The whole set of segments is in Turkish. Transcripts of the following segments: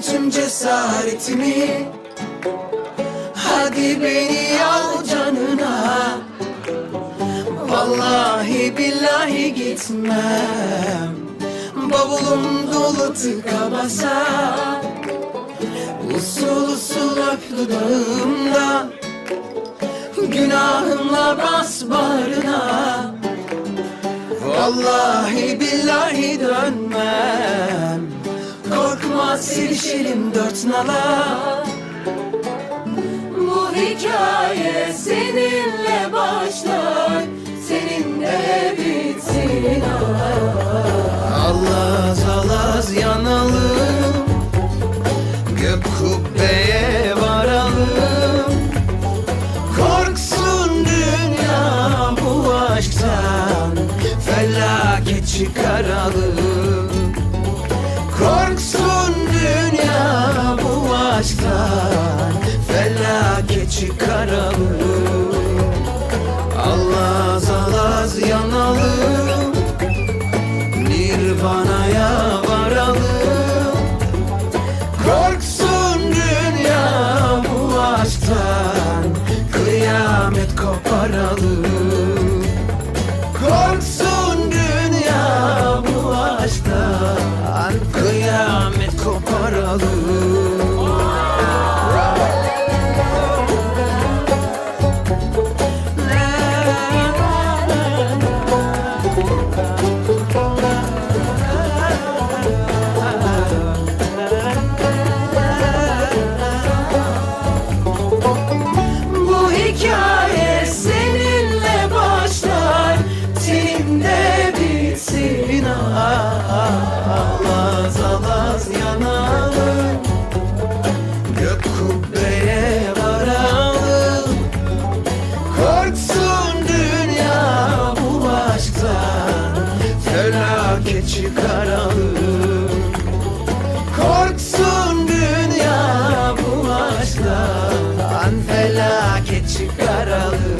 tüm cesaretimi. Hadi beni al canına. Vallahi billahi gitmem. Bavulum dolu tıka basa. Usul usul öp dudağımda Günahımla bas bağrına. Vallahi billahi dönmem Silişelim dört nala. Bu hikaye seninle başlar Seninle bitsin Alaz alaz yanalım Gök kubbeye varalım. Korksun dünya bu aşktan Felaket çıkaralım bu aşktan Felaket çıkaralım. Alaz alaz yanalım Nirvana'ya varalım. Korksun dünya bu aşktan Kıyamet koparalım. Korksun dünya bu aşktan Kıyamet koparalım Korksun dünya bu aşktan Felaket çıkaralım Korksun dünya bu aşktan Felaket çıkaralım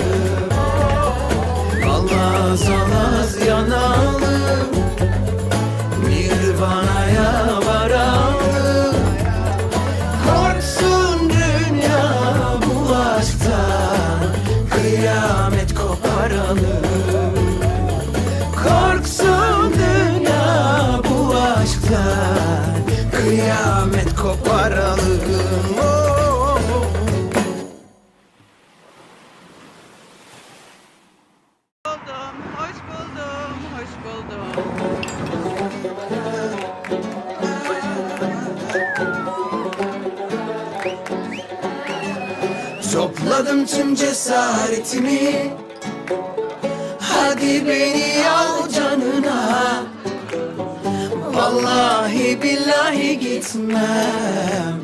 Kıyamet koparalım Oh. buldum, hoş buldum, hoş buldum. Topladım tüm cesaretimi Hadi beni al canına Vallahi billahi gitmem